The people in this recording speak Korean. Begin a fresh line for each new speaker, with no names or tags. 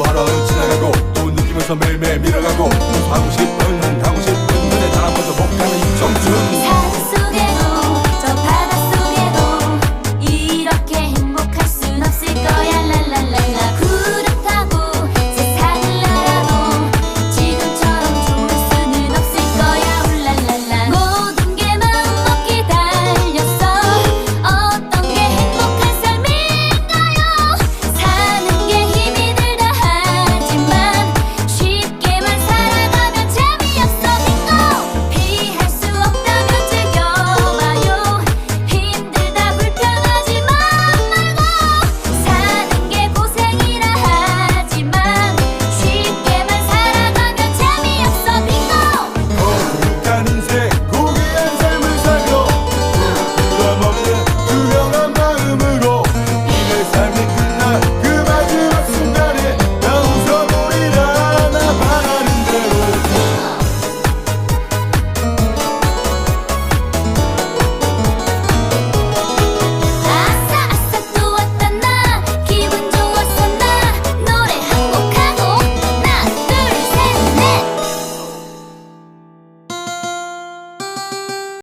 공부하러 지나가고 또 느끼면서 매일매일 밀어가고 하고 싶은 하고 싶은